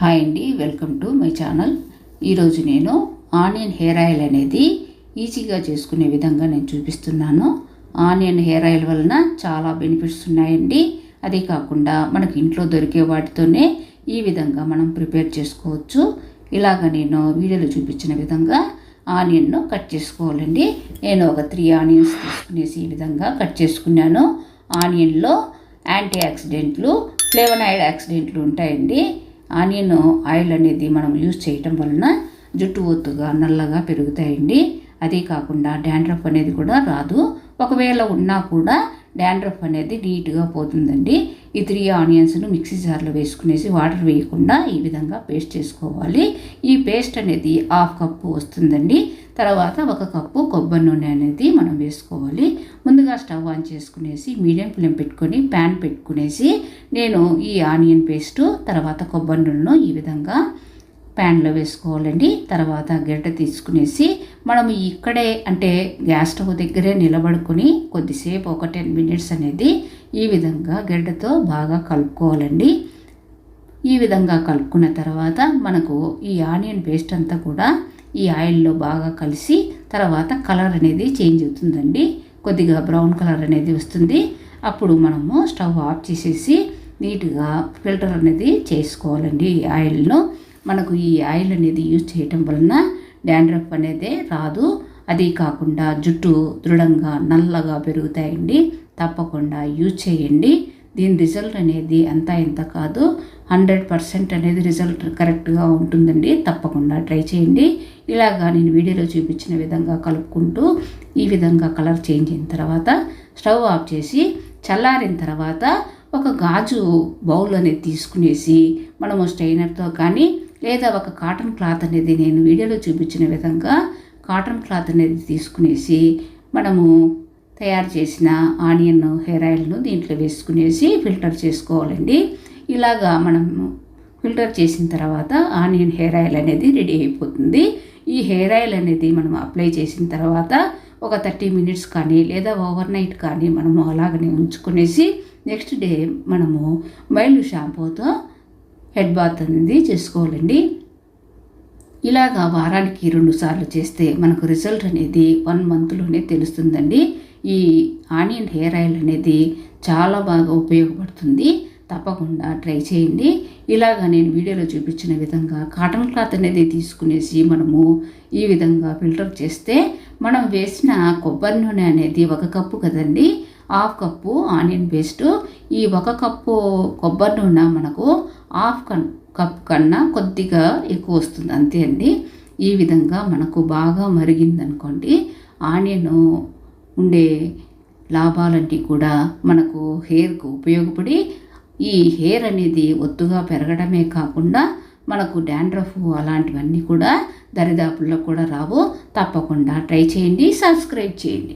Hi అండి welcome to my channel. ఈరోజు నేను ఆనియన్ హెయిర్ ఆయిల్ అనేది ఈజీగా చేసుకునే విధంగా నేను చూపిస్తున్నాను. ఆనియన్ హెయిర్ ఆయిల్ వలన చాలా బెనిఫిట్స్ ఉన్నాయండి. అదే కాకుండా మనకి ఇంట్లో దొరికే వాటితోనే ఈ విధంగా మనం ప్రిపేర్ చేసుకోవచ్చు. ఇలాగ నేను వీడియోలో చూపించిన విధంగా ఆనియన్ను కట్ చేసుకోవాలండి. నేను ఒక త్రీ ఆనియన్స్ తీసుకునేసి ఈ విధంగా కట్ చేసుకున్నాను. ఆనియన్లో యాంటీ యాక్సిడెంట్లు ఫ్లేవనాయిడ్ యాక్సిడెంట్లు ఉంటాయండి. ఆనియన్ ఆయిల్ అనేది మనం యూజ్ చేయటం వలన జుట్టు ఒత్తుగా నల్లగా పెరుగుతాయండి. అదే కాకుండా డాండ్రఫ్ అనేది కూడా రాదు. ఒకవేళ ఉన్నా కూడా డాండ్రఫ్ అనేది నీట్గా పోతుందండి. ఈ త్రీ ఆనియన్స్ను మిక్సీ జార్లో వేసుకునేసి వాటర్ వేయకుండా ఈ విధంగా పేస్ట్ చేసుకోవాలి. ఈ పేస్ట్ అనేది హాఫ్ కప్పు వస్తుందండి. తర్వాత ఒక కప్పు కొబ్బరి నూనె అనేది మనం వేసుకోవాలి. ముందుగా స్టవ్ ఆన్ చేసుకునేసి మీడియం ఫ్లేమ్ పెట్టుకొని ప్యాన్ పెట్టుకునేసి నేను ఈ ఆనియన్ పేస్టు తర్వాత కొబ్బరి నూనెను ఈ విధంగా ప్యాన్లో వేసుకోవాలండి. తర్వాత గరిటె తీసుకునేసి మనం ఇక్కడే అంటే గ్యాస్ స్టవ్ దగ్గరే నిలబడుకొని కొద్దిసేపు ఒక టెన్ మినిట్స్ అనేది ఈ విధంగా గడ్డతో బాగా కలుపుకోవాలండి. ఈ విధంగా కలుపుకున్న తర్వాత మనకు ఈ ఆనియన్ పేస్ట్ అంతా కూడా ఈ ఆయిల్లో బాగా కలిసి తర్వాత కలర్ అనేది చేంజ్ అవుతుందండి. కొద్దిగా బ్రౌన్ కలర్ అనేది వస్తుంది. అప్పుడు మనము స్టవ్ ఆఫ్ చేసేసి నీట్గా ఫిల్టర్ అనేది చేసుకోవాలండి ఈ ఆయిల్ను మనకు ఈ ఆయిల్ అనేది యూజ్ చేయటం వలన డాండ్రఫ్ అనేది రాదు. అది కాకుండా జుట్టు దృఢంగా నల్లగా పెరుగుతాయండి. తప్పకుండా యూజ్ చేయండి. దీని రిజల్ట్ అనేది అంతా ఇంత కాదు. హండ్రెడ్ పర్సెంట్ అనేది రిజల్ట్ కరెక్ట్గా ఉంటుందండి. తప్పకుండా ట్రై చేయండి. ఇలాగా నేను వీడియోలో చూపించిన విధంగా కలుపుకుంటూ ఈ విధంగా కలర్ చేంజ్ అయిన తర్వాత స్టవ్ ఆఫ్ చేసి చల్లారిన తర్వాత ఒక గాజు బౌల్ అనేది తీసుకునేసి మనము స్ట్రైనర్తో కానీ లేదా ఒక కాటన్ క్లాత్ అనేది నేను వీడియోలో చూపించిన విధంగా కాటన్ క్లాత్ అనేది తీసుకునేసి మనము తయారు చేసిన ఆనియన్ హెయిర్ ఆయిల్ను దీంట్లో వేసుకునేసి ఫిల్టర్ చేసుకోవాలండి. ఇలాగా మనము ఫిల్టర్ చేసిన తర్వాత ఆనియన్ హెయిర్ ఆయిల్ అనేది రెడీ అయిపోతుంది. ఈ హెయిర్ ఆయిల్ అనేది మనం అప్లై చేసిన తర్వాత ఒక థర్టీ మినిట్స్ కానీ లేదా ఓవర్ నైట్ కానీ మనము అలాగనే ఉంచుకునేసి నెక్స్ట్ డే మనము మైల్డ్ షాంపూతో హెడ్ బాత్ అనేది చేసుకోవాలండి. ఇలాగా వారానికి రెండు సార్లు చేస్తే మనకు రిజల్ట్ అనేది వన్ మంత్లోనే తెలుస్తుందండి. ఈ ఆనియన్ హెయిర్ ఆయిల్ అనేది చాలా బాగా ఉపయోగపడుతుంది. తప్పకుండా ట్రై చేయండి. ఇలాగ నేను వీడియోలో చూపించిన విధంగా కాటన్ క్లాత్ అనేది తీసుకునేసి మనము ఈ విధంగా ఫిల్టర్ చేస్తే మనం వేసిన కొబ్బరి నూనె అనేది ఒక కప్పు కదండి. Half cup onion paste. ఈ ఒక కప్పు కొబ్బరి నూనె మనకు హాఫ్ కన్ కప్ కన్నా కొద్దిగా ఎక్కువ వస్తుంది. అంతే అండి. ఈ విధంగా మనకు బాగా మరిగిందనుకోండి ఆనియన్ ఉండే లాభాలన్నీ కూడా మనకు హెయిర్కు ఉపయోగపడి ఈ హెయిర్ అనేది ఒత్తుగా పెరగడమే కాకుండా మనకు డాండ్రఫ్ అలాంటివన్నీ కూడా దరిదాపుల్లో కూడా రావు. తప్పకుండా ట్రై చేయండి సబ్స్క్రైబ్ చేయండి.